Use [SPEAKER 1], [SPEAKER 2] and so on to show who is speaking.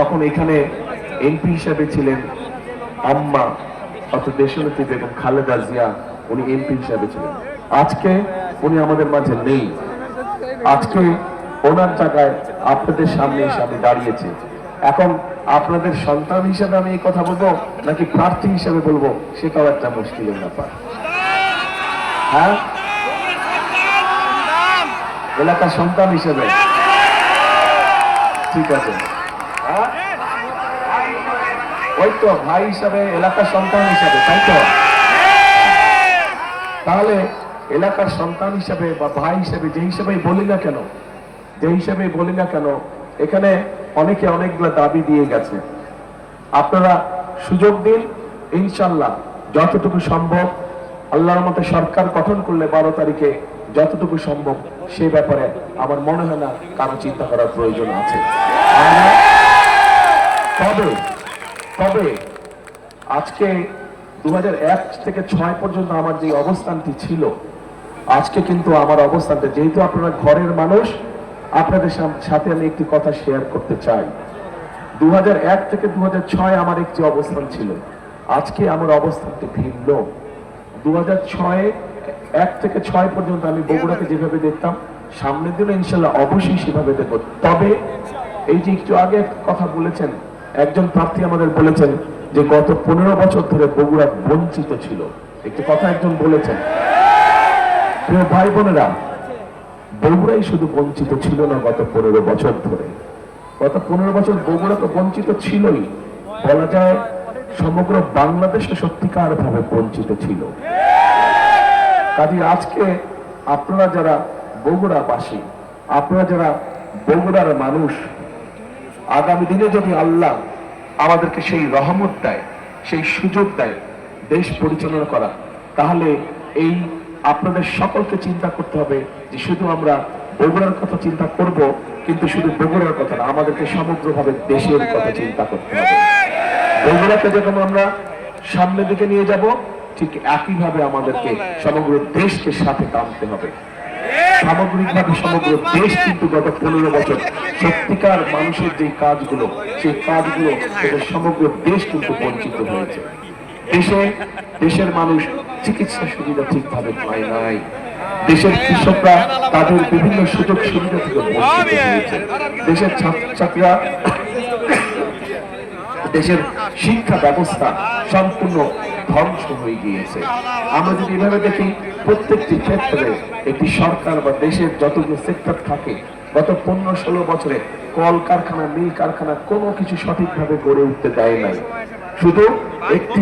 [SPEAKER 1] তখন এখানে এমপি হিসাবে ছিলেন আম্মা, অর্থাৎ দেশনেত্রী বেগম খালেদা জিয়া, উনি এমপি হিসাবে ছিলেন। আজকে উনি আমাদের মাঝে নেই। আজকে ওনার জায়গায় আপনাদের সামনে এসে আমি দাঁড়িয়েছি। এখন আপনাদের সন্তান হিসেবে আমি এই কথা বলব, নাকি প্রার্থী হিসেবে বলব, সেটাও একটা মুশকিলের ব্যাপার। হ্যাঁ? এলাকার সন্তান হিসেবে। ঠিক আছে? ওই তো ভাই হিসাবে, এলাকার সন্তান হিসাবে, তাই তো? তাহলে এলাকার সন্তান হিসাবে বা ভাই হিসাবে, যে হিসাবে বলি না কেন, যে হিসাবে বলি না কেন, এখানে অনেকে অনেকগুলো দাবি দিয়ে গেছে। আপনারা সুযোগ দিন, ইনশাল্লাহ যতটুকু সম্ভব, আল্লাহর মতে সরকার গঠন করলে বারো তারিখে যতটুকু সম্ভব সে ব্যাপারে আমার মনে হয় না কারও চিন্তা করার প্রয়োজন আছে। তবে তবে আজকে দু হাজার এক থেকে ছয় পর্যন্ত আমার যে অবস্থানটি ছিল, আজকে কিন্তু আমার অবস্থানটা। যেহেতু আপনারা ঘরের মানুষ, আপনাদের সাথে আমি একটি কথা শেয়ার করতে চাই। দুহাজার এক থেকে দু হাজার ছয় আমার একটি অবস্থান ছিল। আজকে আমার অবস্থানটি ভিন্ন। দু এক থেকে ছয় পর্যন্ত আমি বগুড়াকে যেভাবে দেখতাম, সামনের দিনে ইনশাল্লাহ অবশ্যই সেভাবে দেখব। তবে এই যে একটু আগে কথা বলেছেন একজন প্রার্থী আমাদের বলেছেন যে গত পনেরো বছর ধরে বগুড়া বঞ্চিত ছিল। একটি কথা একজন বলেছেন। প্রিয় ভাই বোনেরা, বগুড়াই শুধু বঞ্চিত ছিল না গত পনেরো বছর ধরে। গত পনেরো বছর বগুড়া তো বঞ্চিত ছিলই। বলা যায় সমগ্র বাংলাদেশে সত্যিকার ভাবে বঞ্চিত ছিল। কাজে আজকে আপনারা যারা বগুড়াবাসী, আপনারা যারা বগুড়ার মানুষ আগামী দিনে যদি আল্লাহ আমাদেরকে সেই রহমত দেয়, সেই সুযোগ দেয় দেশ পরিচালনা করা, তাহলে এই আপনাদের সকলকে চিন্তা করতে হবে যে শুধু আমরা বগুড়ার কথা চিন্তা করব, কিন্তু শুধু বগুড়ার কথা না, আমাদেরকে সমগ্রভাবে দেশের কথা চিন্তা করতে হবে। বগুড়াকে যখন আমরা সামনের দিকে নিয়ে যাব, ঠিক একইভাবে আমাদেরকে সমগ্র দেশকে সাথে টানতে হবে। সামগ্রিকভাবে সমগ্র দেশ কিন্তু গত পনেরো বছর সত্যিকার মানুষের যে কাজগুলো, সেই কাজগুলো সমগ্র দেশ কিন্তু বঞ্চিত হয়েছে। দেশে, দেশের মানুষ চিকিৎসা সুবিধা ঠিকভাবে পায় নাই। দেশের কৃষকরা তাদের বিভিন্ন সুযোগ সুবিধা থেকে হয়েছে। দেশের ছাত্রছাত্রীরা, দেশের শিক্ষা ব্যবস্থা সম্পূর্ণ ধ্বংস হয়ে গিয়েছে। আমরা যদি এভাবে দেখি, প্রত্যেকটি ক্ষেত্রে একটি সরকার বা দেশের যতগুলো সেক্টর থাকে, গত পনেরো ষোলো বছরে কল কারখানা, মিল কারখানা কোনো কিছু সঠিকভাবে গড়ে উঠতে দেয় নাই। শুধু একটি